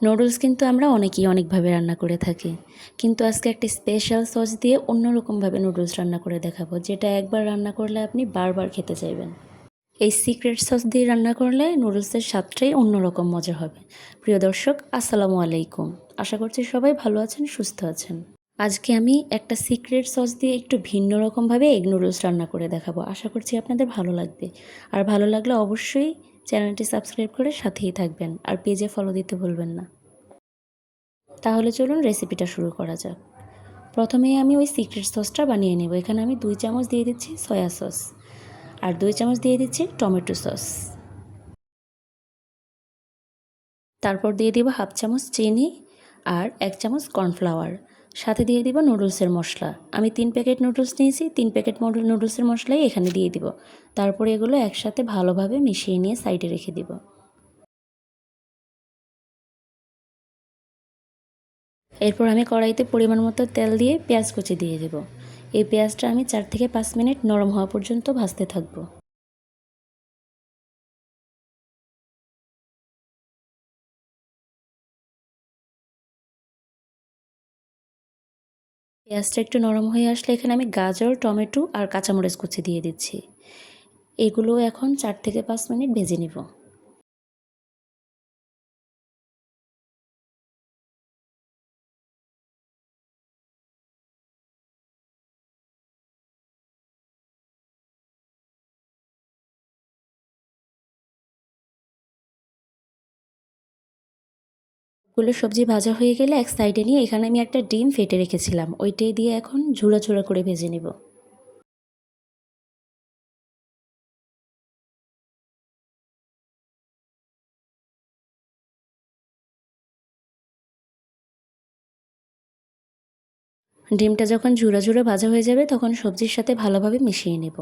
Noodles কিন্তু আমরা অনেকেই অনেকভাবে রান্না করে থাকি। কিন্তু আজকে একটা স্পেশাল সস দিয়ে অন্যরকমভাবে নুডলস রান্না করে দেখাবো, যেটা একবার রান্না করলে আপনি বারবার খেতে চাইবেন। এই সিক্রেট সস দিয়ে রান্না করলে নুডলসের স্বাদটাই অন্যরকম মজা হবে। প্রিয় দর্শক, আসসালামু আলাইকুম। আশা করছি সবাই ভালো আছেন, সুস্থ আছেন। আজকে আমি একটা সিক্রেট সস দিয়ে একটু ভিন্ন রকমভাবে এগ নুডলস রান্না করে দেখাবো। আশা করছি আপনাদের ভালো লাগবে। আর ভালো লাগলে অবশ্যই চ্যানেলটি সাবস্ক্রাইব করে সাথেই থাকবেন আর পেজে ফলো দিতে ভুলবেন না। তাহলে চলুন রেসিপিটা শুরু করা যাক। প্রথমেই আমি ওই সিক্রেট সসটা বানিয়ে নেব। এখানে আমি দুই চামচ দিয়ে দিচ্ছি সয়া সস আর দুই চামচ দিয়ে দিচ্ছি টমেটো সস তারপর দিয়ে দিব হাফ চামচ চিনি আর এক চামচ কর্নফ্লাওয়ার সাথে দিয়ে দিব নুডলসের মশলা। আমি তিন প্যাকেট নুডলস নিয়েছি, তিন প্যাকেট নুডলসের মশলাই এখানে দিয়ে দিব। তারপরে এগুলো একসাথে ভালোভাবে মিশিয়ে নিয়ে সাইডে রেখে দিব। এরপর আমি কড়াইতে পরিমাণ মতো তেল দিয়ে পেঁয়াজ কুচি দিয়ে দেব। এই পেঁয়াজটা আমি চার থেকে পাঁচ মিনিট নরম হওয়া পর্যন্ত ভাজতে থাকব। পেঁয়াজটা একটু নরম হয়ে আসলে এখানে আমি গাজর, টমেটো আর কাঁচামরিচ কুচি দিয়ে দিচ্ছি। এগুলো এখন চার থেকে পাঁচ মিনিট ভেজে নিব। গুলো সবজি ভাজা হয়ে গেলে এক সাইডে নিয়ে এখানে আমি একটা ডিম ফেটে রেখেছিলাম। ওইটাই দিয়ে এখন ঝুড়া ঝুড়া করে ভেজে নেব। ডিমটা যখন ঝুড়া ঝুড়ো ভাজা হয়ে যাবে তখন সবজির সাথে ভালোভাবে মিশিয়ে নেব।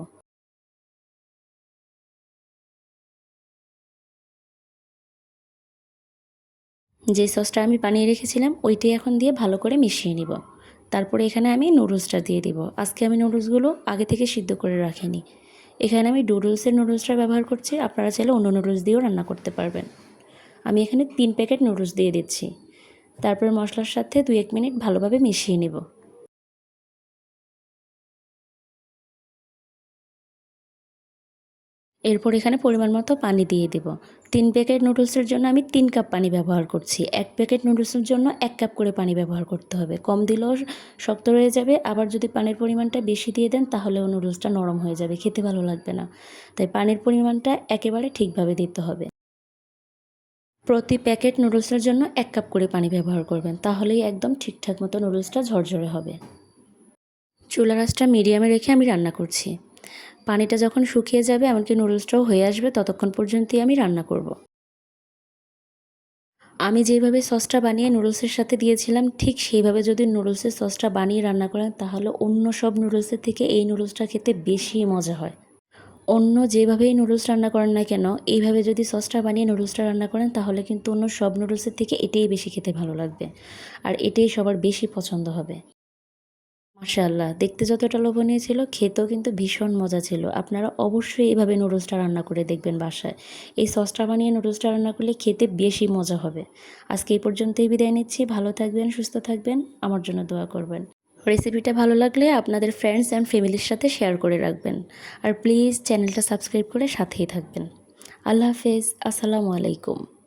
যে সসটা আমি বানিয়ে রেখেছিলাম, ওইটাই এখন দিয়ে ভালো করে মিশিয়ে নিব। তারপরে এখানে আমি নুডলসটা দিয়ে দিব। আজকে আমি নুডলসগুলো আগে থেকে সিদ্ধ করে রাখিনি। এখানে আমি ডুডলসের নুডলসটা ব্যবহার করছি, আপনারা চাইলে অন্য নুডলস দিয়েও রান্না করতে পারবেন। আমি এখানে তিন প্যাকেট নুডলস দিয়ে দিচ্ছি। তারপরে মশলার সাথে দু এক মিনিট ভালোভাবে মিশিয়ে নেব। এরপর এখানে পরিমাণ মতো পানি দিয়ে দেব। তিন প্যাকেট নুডলসের জন্য আমি তিন কাপ পানি ব্যবহার করছি। এক প্যাকেট নুডলসের জন্য এক কাপ করে পানি ব্যবহার করতে হবে। কম দিলেও শক্ত রয়ে যাবে। আবার যদি পানির পরিমাণটা বেশি দিয়ে দেন, তাহলেও নুডলসটা নরম হয়ে যাবে। খেতে ভালো লাগবে না। তাই পানির পরিমাণটা একেবারে ঠিকভাবে দিতে হবে। প্রতি প্যাকেট নুডলসের জন্য এক কাপ করে পানি ব্যবহার করবেন। তাহলেই একদম ঠিকঠাক মতো নুডলসটা ঝরঝরে হবে। চুলা রাসটা মিডিয়ামে রেখে আমি রান্না করছি। পানিটা যখন শুকিয়ে যাবে, এমনকি নুডলসটাও হয়ে আসবে, ততক্ষণ পর্যন্তই আমি রান্না করব। আমি যেভাবে সসটা বানিয়ে নুডলসের সাথে দিয়েছিলাম, ঠিক সেইভাবে যদি নুডলসের সসটা বানিয়ে রান্না করেন, তাহলে অন্য সব নুডলসের থেকে এই নুডলসটা খেতে বেশি মজা হয়। অন্য যেভাবেই নুডলস রান্না করেন না কেন, এইভাবে যদি সসটা বানিয়ে নুডলসটা রান্না করেন, তাহলে কিন্তু অন্য সব নুডলসের থেকে এটাই বেশি খেতে ভালো লাগবে। আর এটাই সবার বেশি পছন্দ হবে। মাশাআল্লাহ। দেখতে যতটা লোভনীয় ছিল, খেতেও কিন্তু ভীষণ মজা ছিল। আপনারা অবশ্যই এভাবে নুডলসটা রান্না করে দেখবেন বাসায়। এই সসটা বানিয়ে নুডলসটা রান্না করলে খেতে বেশি মজা হবে। আজকে এই পর্যন্তই বিদায় নিচ্ছি। ভালো থাকবেন, সুস্থ থাকবেন। আমার জন্য দোয়া করবেন। রেসিপিটা ভালো লাগলে আপনাদের ফ্রেন্ডস অ্যান্ড ফ্যামিলির সাথে শেয়ার করে রাখবেন। আর প্লিজ চ্যানেলটা সাবস্ক্রাইব করে সাথেই থাকবেন। আল্লাহ হাফেজ। আসসালামু আলাইকুম।